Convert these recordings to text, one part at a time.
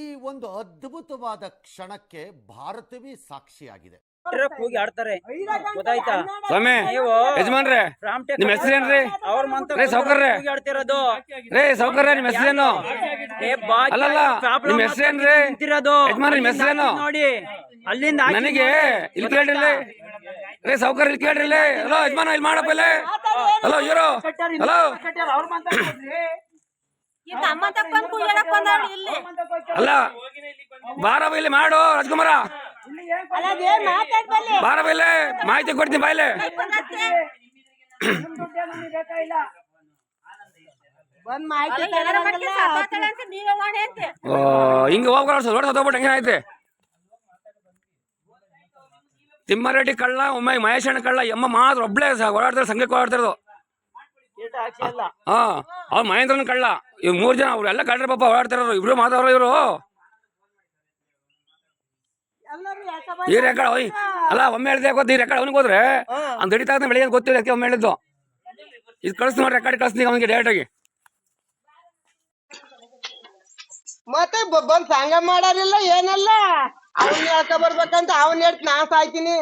ಈ ಒಂದು ಅದ್ಭುತವಾದ ಕ್ಷಣಕ್ಕೆ ಭಾರತವೇ ಸಾಕ್ಷಿಯಾಗಿದೆ. ಹೋಗಿ ಆಡ್ತಾರೆ. ಗೊತ್ತಾಯ್ತಾ? ಸ್ವಾಮಿ ನೀವು ಯಜಮಾನ್ರೆ ನಿಮ್ ರೀ ಅವ್ರ ಮಂತ್ರ. ಹೋಗಿ ಆಡ್ತಿರೋದು. ರೇ ಸೌಕರ್ಯ ನಿಮ್ಮ ಹೆಸರೇನು? ಅಲ್ಲಲ್ಲ, ನಿಮ್ ಹೆಸ್ರೇನ್ರಿ? ಯಜಮಾನ್ರೆ, ನಿಮ್ ಅಲ್ಲಿಂದ ನೋಡಿ. ಅಲ್ಲಿಂದ ನನಗೆ. ಇಲ್ಲಿ ಕೇಳ್ರಿ. ರೇ ಸೌಕರ್ಯ ಇಲ್ಲಿ ಕೇಳ್ರಿ ಹಲೋ ಯಜಮಾನ ಇಲ್ಲಿ ಮಾಡಪ್ಪ ಇಲ್ಲಿ. ಹಲೋ ಇವರು. ಹಲೋ ಅಲ್ಲ ಬಾರಬೈಲಿ ಇಲ್ಲಿ ಮಾಡು ರಾಜ್ಕುಮಾರ. ಇಲ್ಲಿ ಮಾಹಿತಿ ಕೊಡ್ತೀನಿ ಬಾಯ್ಲೆ. ಹಿಂಗ ಮಾಹಿತಿ ತಗೊಳಂಗಿಲ್ಲ. ಅಂತ ನೀವೇ ಮಾಡಿ ಅಂತೆ. ಓ ಹಿಂಗೆ ಹೋಗ್ರ ದೊಡ್ಡ ಸತ್ತೋಗ್ಬಿಟ್ಟು ಹಂಗೆ ಐತೆ ತಿಮ್ಮಾರೆಡ್ಡಿ ಕಳ್ಳ ಒಮ್ಮೆ ಮಹೇಶಣ್ಣ ಕಳ್ಳ ಎಮ್ಮ ಮಾತ್ರ ಒಬ್ಳೆ ಓಡಾಡ್ತಾರೆ ಸಂಘಕ್ಕೆ ಓಡಾಡ್ತಿರೋದು. ಹಾ ಅವ್ರು ಮಹೇಂದ್ರನ ಕಳ್ಳ. ಇವ್ ಮೂರ್ ಜನ ಅವ್ರೆಲ್ಲ ಕಳ್ರ ಪಾಪ ಓಡಾಡ್ತಿರೋರು. ಇಬ್ರು ಮಾತಾಡೋ ಇವರು. ಎಲ್ಲರೂ ಯಾಕ ಈ ರೆಕಾರ್ಡ್ ಹೋಯ್ ಅಲ್ಲ ಒಮ್ಮೆ ಹೇಳ್ದೆ ಗೊತ್ತು? ಈ ರೆಕಾರ್ಡ್ ಅವ್ನಿಗೆ ಹೋದ್ರೆ ಅವ್ನು ದುಡಿತಾ ಬೆಳಿಗ್ಗೆ ಗೊತ್ತಿಲ್ಲ ಅದಕ್ಕೆ ಒಮ್ಮೆ ಹೇಳಿದ್ದು. ಇದು ಕಳಿಸ್ ನೋಡಿ ರೆಕಾರ್ಡ್ ಕಳಿಸ್ತೀನಿ ಅವನಿಗೆ ಡೈರೆಕ್ಟ್ ಆಗಿ. ಮತ್ತೆ ಬಬ್ಬನ್ ಬಂದ್ ಸಂಘ ಮಾಡಾರಿಲ್ಲ ಏನಲ್ಲ. ಅವ್ನ ಯಾಕ ಬರ್ಬೇಕಂತ ಅವ್ನ ಹೇಳ್ತ ನಾ ಸಾಯ್ತೀನಿ.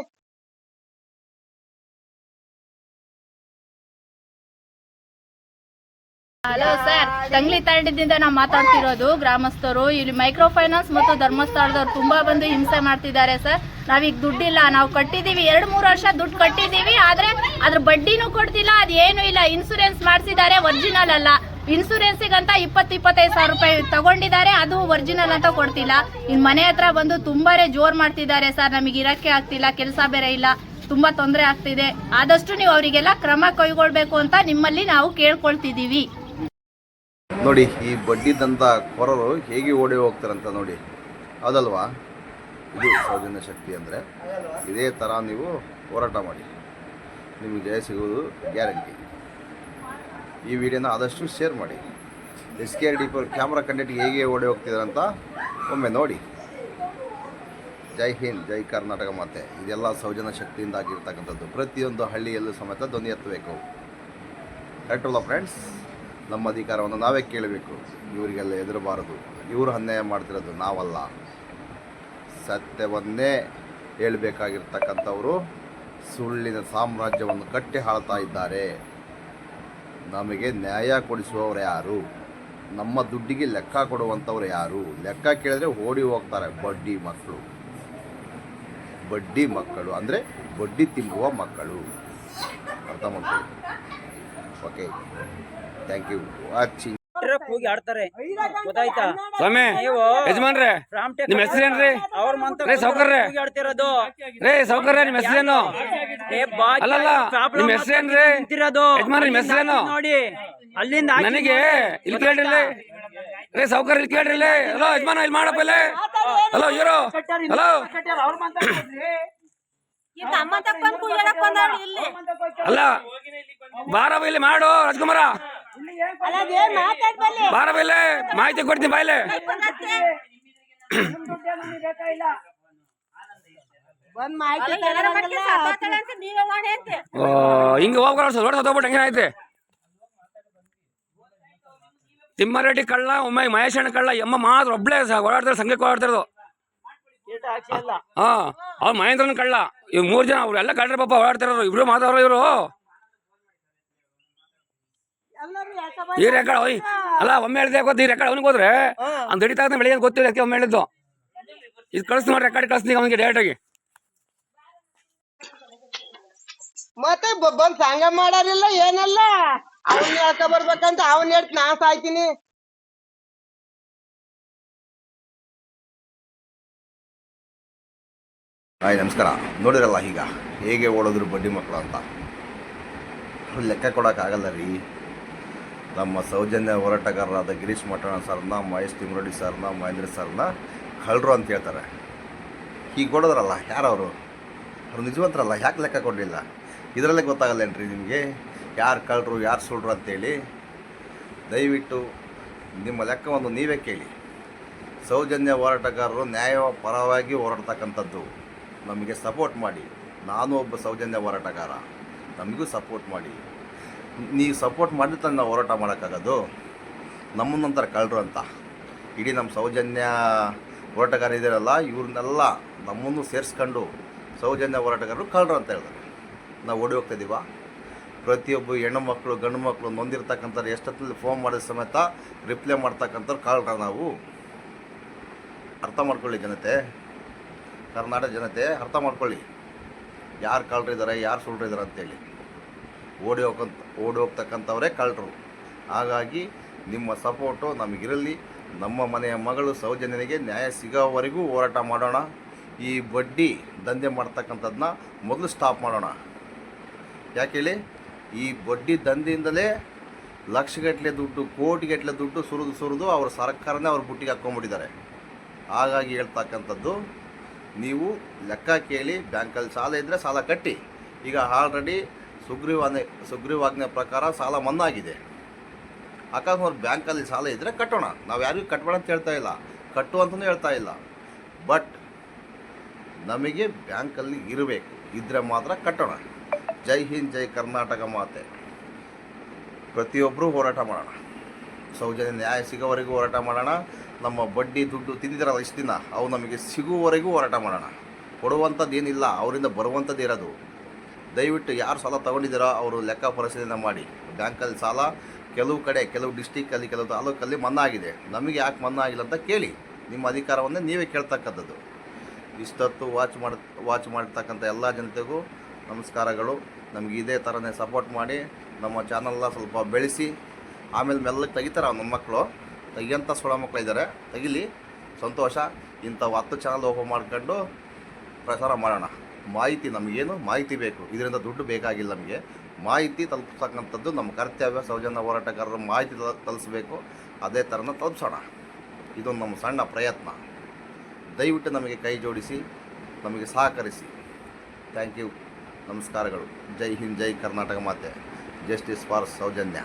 ಹಲೋ ಸರ್, ತಂಗ್ಲಿ ತಾಂಡದಿಂದ ನಾವು ಮಾತಾಡ್ತಿರೋದು ಗ್ರಾಮಸ್ಥರು. ಇಲ್ಲಿ ಮೈಕ್ರೋ ಫೈನಾನ್ಸ್ ಮತ್ತು ಧರ್ಮಸ್ಥಳದವ್ರು ತುಂಬಾ ಬಂದು ಹಿಂಸೆ ಮಾಡ್ತಿದ್ದಾರೆ ಸರ್. ನಾವೀಗ ದುಡ್ಡಿಲ್ಲ, ನಾವು ಕಟ್ಟಿದೀವಿ. ಎರಡು ಮೂರು ವರ್ಷ ದುಡ್ಡು ಕಟ್ಟಿದೀವಿ, ಆದ್ರೆ ಅದ್ರ ಬಡ್ಡಿನೂ ಕೊಡ್ತಿಲ್ಲ ಅದೇನು ಇಲ್ಲ. ಇನ್ಸೂರೆನ್ಸ್ ಮಾಡಿಸಿದ್ದಾರೆ ಒರಿಜಿನಲ್ ಅಲ್ಲ. ಇನ್ಸೂರೆನ್ಸಿಗಂತ ಇಪ್ಪತ್ತು, ಇಪ್ಪತ್ತೈದು ಸಾವಿರ ರೂಪಾಯಿ ತಗೊಂಡಿದ್ದಾರೆ, ಅದು ಒರಿಜಿನಲ್ ಅಂತ ಕೊಡ್ತಿಲ್ಲ. ಇನ್ ಮನೆ ಹತ್ರ ಬಂದು ತುಂಬಾನೇ ಜೋರ್ ಮಾಡ್ತಿದ್ದಾರೆ ಸರ್. ನಮಗೆ ಇರಕ್ಕೆ ಆಗ್ತಿಲ್ಲ, ಕೆಲಸ ಬೇರೆ ಇಲ್ಲ, ತುಂಬಾ ತೊಂದರೆ ಆಗ್ತಿದೆ. ಆದಷ್ಟು ನೀವು ಅವರಿಗೆಲ್ಲ ಕ್ರಮ ಕೈಗೊಳ್ಬೇಕು ಅಂತ ನಿಮ್ಮಲ್ಲಿ ನಾವು ಕೇಳ್ಕೊಳ್ತಿದೀವಿ. ನೋಡಿ, ಈ ಬಡ್ಡಿದಂಥ ಕೊರರು ಹೇಗೆ ಓಡಿ ಹೋಗ್ತಾರಂತ ನೋಡಿ. ಅದಲ್ವಾ? ಇದು ಸೌಜನ್ಯ ಶಕ್ತಿ ಅಂದರೆ ಇದೇ ಥರ ನೀವು ಹೋರಾಟ ಮಾಡಿ. ನಿಮಗೆ ಜಯ ಸಿಗೋದು ಗ್ಯಾರಂಟಿ. ಈ ವಿಡಿಯೋನ ಆದಷ್ಟು ಶೇರ್ ಮಾಡಿ. ಎಸ್ ಕೆ ಆರ್ ಡಿ ಪರ್ ಕ್ಯಾಮ್ರಾ ಕಂಡಕ್ಟ್ ಹೇಗೆ ಓಡಿ ಹೋಗ್ತಿದ್ರಂತ ಒಮ್ಮೆ ನೋಡಿ. ಜೈ ಹಿಂದ್, ಜೈ ಕರ್ನಾಟಕ ಮಾತೆ. ಇದೆಲ್ಲ ಸೌಜನ್ಯ ಶಕ್ತಿಯಿಂದ ಆಗಿರ್ತಕ್ಕಂಥದ್ದು ಪ್ರತಿಯೊಂದು ಹಳ್ಳಿಯಲ್ಲೂ ಸಮೇತ ಧ್ವನಿ ಎತ್ತಬೇಕು. ಕರೆಕ್ಟಲ್ಲ ಫ್ರೆಂಡ್ಸ್ ನಮ್ಮ ಅಧಿಕಾರವನ್ನು ನಾವೇ ಕೇಳಬೇಕು. ಇವರಿಗೆಲ್ಲ ಹೆದರಬಾರದು. ಇವರು ಅನ್ಯಾಯ ಮಾಡ್ತಿರೋದು ನಾವಲ್ಲ. ಸತ್ಯವನ್ನೇ ಹೇಳಬೇಕಾಗಿರ್ತಕ್ಕಂಥವರು ಸುಳ್ಳಿನ ಸಾಮ್ರಾಜ್ಯವನ್ನು ಕಟ್ಟಿ ಹಾಳ್ತಾ ಇದ್ದಾರೆ. ನಮಗೆ ನ್ಯಾಯ ಕೊಡಿಸುವವರು ಯಾರು? ನಮ್ಮ ದುಡ್ಡಿಗೆ ಲೆಕ್ಕ ಕೊಡುವಂಥವ್ರು ಯಾರು? ಲೆಕ್ಕ ಕೇಳಿದ್ರೆ ಓಡಿ ಹೋಗ್ತಾರೆ ಬಡ್ಡಿ ಮಕ್ಕಳು. ಬಡ್ಡಿ ಮಕ್ಕಳು ಅಂದರೆ ಬಡ್ಡಿ ತಿಂಬುವ ಮಕ್ಕಳು. ಅರ್ಥ ಮಾಡ್ಕೊಳ್ಳಿ. Okay. Thank you watching truck ಹೋಗಿ ಆಡ್ತಾರೆ. ಗೊತ್ತಾಯ್ತಾ? ಸ್ವಾಮಿ ಯಜಮಾನ್ರೆ ನಿಮ್ಮ ಹೆಸರೇನ್ರಿ? ಅವ್ರ ಮಂತ್ರ. ಹೋಗಿ ಆಡ್ತಿರೋದು. ರೇ ಸೌಕರ್ಯ ನಿಮ್ಮ ಹೆಸರೇನು ಅಲ್ಲಲ್ಲ, problem ನಿಮ್ ಹೆಸ್ರೇನ್ರಿ? ನಿಂತಿರೋದು. ಯಜಮಾನ್ರೆ, ನಿಮ್ ಹೆಸರೇನು ನೋಡಿ. ಅಲ್ಲಿಂದ ನನಗೆ. ಇಲ್ಲಿ ಕೇಳ್ರಿ ಇಲ್ಲಿ ರೇ ಸೌಕರ್ಯ ಇಲ್ಲಿ ಕೇಳ್ರಿ ಇಲ್ಲಿ ಹಲೋ ಯಜಮಾನ ಇಲ್ಲಿ ಮಾಡಪ್ಪ ಇಲ್ಲಿ ಹಲೋ ಇವರು. ಹಲೋ. ಅಲ್ಲ ಬಾರವ ಇಲ್ಲಿ ಮಾಡು ರಾಜ್ಕುಮಾರ. ಇಲ್ಲಿ ಮಾಹಿತಿ ಕೊಡ್ತೀನಿ ಬಾಯ್ಲೆ ಹಿಂಗ ಹೋಗ್ಬಿಟ್ಟೆ ಐತೆ ತಿಮ್ಮಾರೆಡ್ಡಿ ಕಳ್ಳ ಒಮ್ಮೆ ಮಹೇಶಣ್ಣ ಕಳ್ಳ ಎಮ್ಮ ಮಾತ್ರ ಒಬ್ಳೆ ಓಡಾಡ್ತಾರೆ ಸಂಘಕ್ಕೆ ಓಡಾಡ್ತಿರೋದು. ಹಾ ಅವ್ರು ಮಹೇಂದ್ರನ ಕಳ್ಳ. ಇವ್ ಮೂರ್ ಜನ ಅವ್ರೆಲ್ಲ ಕಳ್ಳರ ಪಾಪ ಓಡಾಡ್ತಿರೋರು ಇಬ್ರು ಮಾತಾಡೋ ಇವರು. ಈ ರೆಕಾರ್ಡ್ ಓಯ್. ಅಲ್ಲ ಒಮ್ಮೆ ಹೇಳಿದೆ ಗೊತ್ತು ಈ ರೆಕಾರ್ಡ್ ಅವ್ನಿಗೆ ಹೋದ್ರೆ ಅವ್ನು ದಡಿತಾಗ ಬೆಳಿಗ್ಗೆ ಗೊತ್ತಿಲ್ಲ ಅದಕ್ಕೆ ಒಮ್ಮೆ ಹೇಳಿದ್ದು ಇದು ಕಳಿಸ್ ನೋಡಿ ರೆಕಾರ್ಡ್ ಕಳಿಸ್ತೀನಿ ಅವನಿಗೆ ಡೈರೆಕ್ಟ್ ಆಗಿ. ಮತ್ತೆ ಬಬ್ಬನ್ ಬಂದ್ ಸಂಘ ಮಾಡಾರಿಲ್ಲ ಏನಲ್ಲ. ಅವನ್ ಯಾಕ ಬರ್ಬೇಕಂತ ಅವನ್ ಹೇಳ್ತ ನಾ ಸಾಯ್ತೀನಿ. ಹಾಯ್ ನಮಸ್ಕಾರ. ನೋಡಿರಲ್ಲ ಈಗ ಹೇಗೆ ಓಡೋದ್ರು ಬಡ್ಡಿ ಮಕ್ಕಳು ಅಂತ. ಲೆಕ್ಕ ಕೊಡಕ್ಕಾಗಲ್ಲ ರೀ. ನಮ್ಮ ಸೌಜನ್ಯ ಹೋರಾಟಗಾರರಾದ ಗಿರೀಶ್ ಮಠಣ ಸರ್ನ, ಮಹೇಶ್ ತಿಮ್ರೋಡಿ ಸರ್ನ, ಮಹೇಂದ್ರ ಸರ್ನ ಕಳ್ಳರು ಅಂತ ಹೇಳ್ತಾರೆ. ಹೀಗೆ ಕೊಡೋದ್ರಲ್ಲ ಯಾರವರು? ಅವ್ರು ನಿಜವಂತರಲ್ಲ, ಯಾಕೆ ಲೆಕ್ಕ ಕೊಡಲಿಲ್ಲ? ಇದರಲ್ಲೇ ಗೊತ್ತಾಗಲ್ಲೇನ್ರಿ ನಿಮಗೆ? ಯಾರು ಕಳ್ಳರು, ಯಾರು ಸುಳ್ರು ಅಂತೇಳಿ? ದಯವಿಟ್ಟು ನಿಮ್ಮ ಲೆಕ್ಕವನ್ನು ನೀವೇ ಕೇಳಿ. ಸೌಜನ್ಯ ಹೋರಾಟಗಾರರು ನ್ಯಾಯ ಪರವಾಗಿ ಹೋರಾಡ್ತಕ್ಕಂಥದ್ದು. ನಮಗೆ ಸಪೋರ್ಟ್ ಮಾಡಿ. ನಾನು ಒಬ್ಬ ಸೌಜನ್ಯ ಹೋರಾಟಗಾರ. ನಮಗೂ ಸಪೋರ್ಟ್ ಮಾಡಿ. ನೀವು ಸಪೋರ್ಟ್ ಮಾಡಿದ್ರೆ ನಾವು ಹೋರಾಟ ಮಾಡೋಕ್ಕಾಗೋದು? ನಮ್ಮನ್ನೊಂಥರ ಕಳ್ಳರು ಅಂತ. ಇಡೀ ನಮ್ಮ ಸೌಜನ್ಯ ಹೋರಾಟಗಾರ ಇವ್ರನ್ನೆಲ್ಲ ನಮ್ಮನ್ನು ಸೇರಿಸ್ಕೊಂಡು ಸೌಜನ್ಯ ಹೋರಾಟಗಾರರು ಕಳ್ಳರು ಅಂತ ಹೇಳಿದ್ರು ನಾವು ಓಡಿ ಹೋಗ್ತಾ ಇದೀವ. ಪ್ರತಿಯೊಬ್ಬ ಹೆಣ್ಣು ಮಕ್ಕಳು, ಗಂಡು ಮಕ್ಕಳು ನೊಂದಿರ್ತಕ್ಕಂಥವ್ರು ಎಷ್ಟೊತ್ತಲ್ಲಿ ಫೋನ್ ಮಾಡಿದ ಸಮೇತ ರಿಪ್ಲೈ ಮಾಡ್ತಕ್ಕಂಥವ್ರು ಕಳ್ಳರ ನಾವು. ಅರ್ಥ ಮಾಡ್ಕೊಳ್ಳಿ ಜನತೆ. ಕರ್ನಾಟಕ ಜನತೆ, ಅರ್ಥ ಮಾಡ್ಕೊಳ್ಳಿ. ಯಾರು ಕಳ್ಳರಿದ್ದಾರೆ ಯಾರು ಸುಳ್ಳರಿದ್ದಾರೆ ಅಂತೇಳಿ. ಓಡಿ ಹೋಗಂತ, ಓಡಿ ಹೋಗ್ತಕ್ಕಂಥವರೇ ಕಳ್ಳರು. ಹಾಗಾಗಿ ನಿಮ್ಮ ಸಪೋರ್ಟು ನಮಗಿರಲಿ. ನಮ್ಮ ಮನೆಯ ಮಗಳು ಸೌಜನ್ಯನಿಗೆ ನ್ಯಾಯ ಸಿಗೋವರೆಗೂ ಹೋರಾಟ ಮಾಡೋಣ. ಈ ಬಡ್ಡಿ ದಂಧೆ ಮಾಡ್ತಕ್ಕಂಥದ್ದನ್ನ ಮೊದಲು ಸ್ಟಾಪ್ ಮಾಡೋಣ. ಯಾಕೆ ಹೇಳಿ? ಈ ಬಡ್ಡಿ ದಂಧೆಯಿಂದಲೇ ಲಕ್ಷಗಟ್ಟಲೆ ದುಡ್ಡು, ಕೋಟಿಗಟ್ಟಲೆ ದುಡ್ಡು ಸುರಿದು ಸುರಿದು ಅವ್ರ ಸರ್ಕಾರನೇ ಅವ್ರ ಬುಟ್ಟಿಗೆ ಹಾಕ್ಕೊಂಡ್ಬಿಟ್ಟಿದ್ದಾರೆ. ಹಾಗಾಗಿ ಹೇಳ್ತಕ್ಕಂಥದ್ದು, ನೀವು ಲೆಕ್ಕ ಕೇಳಿ, ಬ್ಯಾಂಕಲ್ಲಿ ಸಾಲ ಇದ್ದರೆ ಸಾಲ ಕಟ್ಟಿ. ಈಗ ಆಲ್ರೆಡಿ ಸುಗ್ರೀವಾಜ್ಞೆ ಸುಗ್ರೀವಾಜ್ಞೆ ಪ್ರಕಾರ ಸಾಲ ಮನ್ನಾ ಆಗಿದೆ ಅಕಸ್ಮಾತ್ ಬ್ಯಾಂಕಲ್ಲಿ ಸಾಲ ಇದ್ದರೆ ಕಟ್ಟೋಣ. ನಾವು ಯಾರಿಗೂ ಕಟ್ಟಬೇಡ ಅಂತ ಹೇಳ್ತಾ ಇಲ್ಲ. ಕಟ್ಟು ಅಂತಲೂ ಹೇಳ್ತಾ ಇಲ್ಲ. ಬಟ್ ನಮಗೆ ಬ್ಯಾಂಕಲ್ಲಿ ಇರಬೇಕು. ಇದ್ದರೆ ಮಾತ್ರ ಕಟ್ಟೋಣ. ಜೈ ಹಿಂದ್, ಜೈ ಕರ್ನಾಟಕ ಮಾತೆ. ಪ್ರತಿಯೊಬ್ಬರೂ ಹೋರಾಟ ಮಾಡೋಣ. ಸೌಜನ್ಯ ನ್ಯಾಯ ಸಿಗೋವರೆಗೂ ಹೋರಾಟ ಮಾಡೋಣ. ನಮ್ಮ ಬಡ್ಡಿ ದುಡ್ಡು ತಿಂದಿರಲ್ಲ ಇಷ್ಟು ದಿನ, ಅವು ನಮಗೆ ಸಿಗುವವರೆಗೂ ಹೋರಾಟ ಮಾಡೋಣ. ಕೊಡುವಂಥದ್ದು ಏನಿಲ್ಲ, ಅವರಿಂದ ಬರುವಂಥದ್ದು ಇರೋದು. ದಯವಿಟ್ಟು ಯಾರು ಸಾಲ ತೊಗೊಂಡಿದ್ದೀರೋ, ಅವರು ಲೆಕ್ಕ ಪರಿಶೀಲನೆ ಮಾಡಿ. ಬ್ಯಾಂಕಲ್ಲಿ ಸಾಲ, ಕೆಲವು ಕಡೆ, ಕೆಲವು ಡಿಸ್ಟಿಕ್ಕಲ್ಲಿ, ಕೆಲವು ತಾಲೂಕಲ್ಲಿ ಮನ್ನಾ ಆಗಿದೆ ನಮಗೆ ಯಾಕೆ ಮನ್ನಾ ಆಗಿಲ್ಲ ಅಂತ ಕೇಳಿ. ನಿಮ್ಮ ಅಧಿಕಾರವನ್ನೇ ನೀವೇ ಕೇಳ್ತಕ್ಕಂಥದ್ದು. ಇಷ್ಟೊತ್ತು ವಾಚ್ ಮಾಡ ವಾಚ್ ಮಾಡಿರ್ತಕ್ಕಂಥ ಎಲ್ಲ ಜನತೆಗೂ ನಮಸ್ಕಾರಗಳು. ನಮಗೆ ಇದೇ ಥರನೇ ಸಪೋರ್ಟ್ ಮಾಡಿ, ನಮ್ಮ ಚಾನಲ್ನ ಸ್ವಲ್ಪ ಬೆಳೆಸಿ, ಆಮೇಲೆ ಮೆಲ್ಲಕ್ಕೆ ತೆಗಿತಾರೆ ನಮ್ಮ ಮಕ್ಕಳು. ತೆಗಿಯಂಥ ಸೊಳ ಮಕ್ಕಳು ಇದ್ದಾರೆ. ತೆಗಿಲಿ. ಸಂತೋಷ. ಇಂಥ ಹತ್ತು ಚಾನಲ್ ಓಪನ್ ಮಾಡ್ಕೊಂಡು ಪ್ರಸಾರ ಮಾಡೋಣ. ಮಾಹಿತಿ ನಮಗೇನು? ಮಾಹಿತಿ ಬೇಕು. ಇದರಿಂದ ದುಡ್ಡು ಬೇಕಾಗಿಲ್ಲ ನಮಗೆ. ಮಾಹಿತಿ ತಲುಪಿಸ್ತಕ್ಕಂಥದ್ದು ನಮ್ಮ ಕರ್ತವ್ಯ. ಸೌಜನ್ಯ ಹೋರಾಟಗಾರರು ಮಾಹಿತಿ ತಲುಪಿಸಬೇಕು ಅದೇ ಥರನ ತಲುಪಿಸೋಣ. ಇದೊಂದು ನಮ್ಮ ಸಣ್ಣ ಪ್ರಯತ್ನ. ದಯವಿಟ್ಟು ನಮಗೆ ಕೈ ಜೋಡಿಸಿ, ನಮಗೆ ಸಹಕರಿಸಿ. Thank you. ನಮಸ್ಕಾರಗಳು. ಜೈ ಹಿಂದ್, ಜೈ ಕರ್ನಾಟಕ ಮಾತೆ. Justice for Soujanya.